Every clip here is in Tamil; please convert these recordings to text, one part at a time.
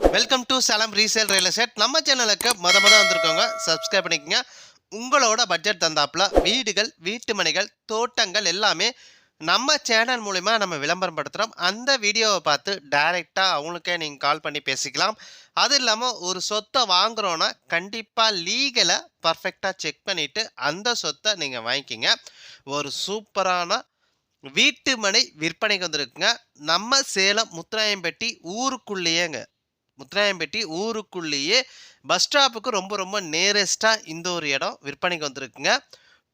Welcome to Salem resale real estate நம்ம சேனலுக்கு மொத மொதல் வந்திருக்கோங்க. சப்ஸ்கிரைப் பண்ணிக்கோங்க. உங்களோட பட்ஜெட் தந்தாப்புல வீடுகள் வீட்டு மனைகள் தோட்டங்கள் எல்லாமே நம்ம சேனல் மூலிமா நம்ம விளம்பரம் படுத்துகிறோம் அந்த வீடியோவை பார்த்து டைரெக்டாக அவங்களுக்கே நீங்கள் கால் பண்ணி பேசிக்கலாம். அது இல்லாமல் ஒரு சொத்தை வாங்குறோன்னா கண்டிப்பாக லீகலை பர்ஃபெக்டாக செக் பண்ணிவிட்டு அந்த சொத்தை நீங்கள் வாங்கிக்கிங்க. ஒரு சூப்பரான வீட்டு மனை விற்பனைக்கு வந்திருக்குங்க. நம்ம சேலம் முத்துராயம்பட்டி ஊருக்குள்ளேயேங்க. முத்துராயம்பட்டி ஊருக்குள்ளேயே பஸ் ஸ்டாப்புக்கு ரொம்ப ரொம்ப நேரஸ்ட்டாக இந்த ஒரு இடம் விற்பனைக்கு வந்திருக்குங்க.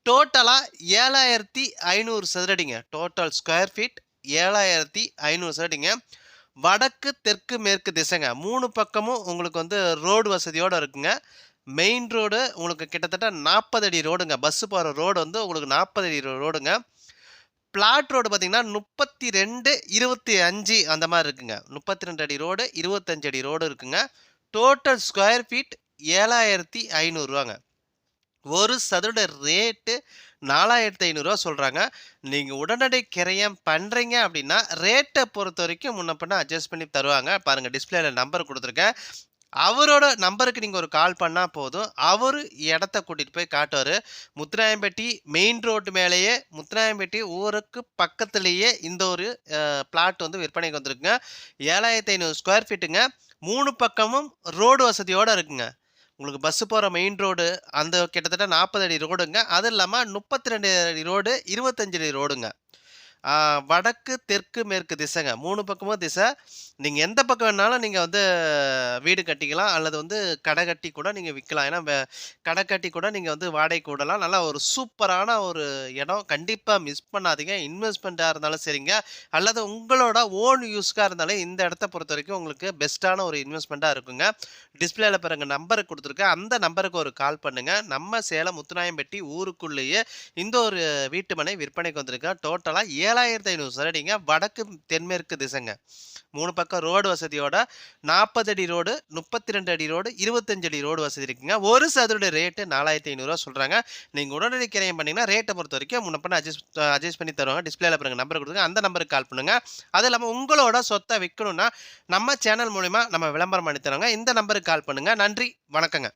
டோட்டலாக ஏழாயிரத்தி ஐநூறு சதுரடிங்க. டோட்டல் ஸ்கொயர் ஃபீட் ஏழாயிரத்தி ஐநூறு சதுரடிங்க. வடக்கு தெற்கு மேற்கு திசைங்க. மூணு பக்கமும் உங்களுக்கு வந்து ரோடு வசதியோடு இருக்குங்க. மெயின் ரோடு உங்களுக்கு கிட்டத்தட்ட நாற்பது அடி ரோடுங்க. பஸ்ஸு போகிற ரோடு வந்து உங்களுக்கு நாற்பது அடி ரோடுங்க. பிளாட் ரோடு பார்த்தீங்கன்னா முப்பத்தி ரெண்டு இருபத்தி அஞ்சு அந்த மாதிரி இருக்குங்க. முப்பத்தி ரெண்டு அடி ரோடு இருபத்தஞ்சு அடி ரோடு இருக்குங்க. டோட்டல் ஸ்கொயர் ஃபீட் ஏழாயிரத்தி ஐநூறுரூவாங்க ஒரு சதுர ரேட்டு நாலாயிரத்தி ஐநூறுரூவா சொல்கிறாங்க நீங்கள் உடனடி கிரயம் பண்ணுறீங்க அப்படின்னா ரேட்டை பொறுத்த வரைக்கும் முன்ன பண்ண அட்ஜஸ்ட் பண்ணி தருவாங்க. பாருங்கள் டிஸ்பிளேல நம்பர் கொடுத்துருக்கேன். அவரோட நம்பருக்கு நீங்கள் ஒரு கால் பண்ணால் போதும். அவர் இடத்த கூட்டிகிட்டு போய் காட்டுவார். முத்துராயம்பட்டி மெயின் ரோட்டு மேலேயே முத்துராயம்பட்டி ஊருக்கு பக்கத்துலேயே இந்த ஒரு பிளாட் வந்து விற்பனைக்கு வந்திருக்குங்க. ஏழாயிரத்தி ஐநூறு ஸ்கொயர் ஃபீட்டுங்க மூணு பக்கமும் ரோடு வசதியோடு இருக்குங்க. உங்களுக்கு பஸ்ஸு போகிற மெயின் ரோடு அந்த கிட்டத்தட்ட நாற்பது அடி ரோடுங்க அது இல்லாமல் முப்பத்தி ரெண்டு அடி ரோடு இருபத்தஞ்சு அடி ரோடுங்க வடக்கு தெற்கு மேற்கு திசைங்க. மூணு பக்கமும் திசை. நீங்கள் எந்த பக்கம் வேணாலும் நீங்கள் வந்து வீடு கட்டிக்கலாம். அல்லது வந்து கடை கட்டி கூட நீங்கள் விற்கலாம் ஏன்னா கடை கட்டி கூட நீங்கள் வந்து வாடகை கூடலாம். நல்லா ஒரு சூப்பரான ஒரு இடம். கண்டிப்பாக மிஸ் பண்ணாதீங்க. இன்வெஸ்ட்மெண்ட்டாக இருந்தாலும் சரிங்க. அல்லது உங்களோட ஓன் யூஸ்க்காக இருந்தாலும் இந்த இடத்த பொறுத்த வரைக்கும் உங்களுக்கு பெஸ்ட்டான ஒரு இன்வெஸ்ட்மெண்ட்டாக இருக்குங்க. டிஸ்பிளேல பாருங்க நம்பருக்கு கொடுத்துருக்கேன் அந்த நம்பருக்கு ஒரு கால் பண்ணுங்கள் நம்ம சேலம் முத்துநாயம்பட்டி ஊருக்குள்ளேயே இந்த ஒரு வீட்டு மனை விற்பனைக்கு வந்திருக்கேன் டோட்டலாக ஏ ஏழாயிரத்தி ஐநூறு சரடிங்க வடக்கு தென்மேற்கு திசைங்க. மூணு பக்கம் ரோடு வசதியோட நாற்பது அடி ரோடு முப்பத்தி ரெண்டு அடி ரோடு இருபத்தஞ்சு அடி ரோடு வசதி இருக்குங்க. ஒரு சதுரோட ரேட்டு நாலாயிரத்தி ஐநூறுரூவா சொல்கிறாங்க நீங்கள் உடனடி கிரையம் பண்ணிங்கன்னா ரேட்டை பொறுத்த வரைக்கும் முன்ன அட்ஜஸ்ட் அட்ஜஸ்ட் பண்ணி தருவாங்க. டிஸ்பிளேல பாருங்க நம்பர் கொடுத்துங்க அந்த நம்பருக்கு கால் பண்ணுங்க. அது இல்லாமல் உங்களோட சொத்தை விற்கணும்னா நம்ம சேனல் மூலிமா நம்ம விளம்பரம் பண்ணி தரோங்க இந்த நம்பருக்கு கால் பண்ணுங்கள் நன்றி. வணக்கங்க.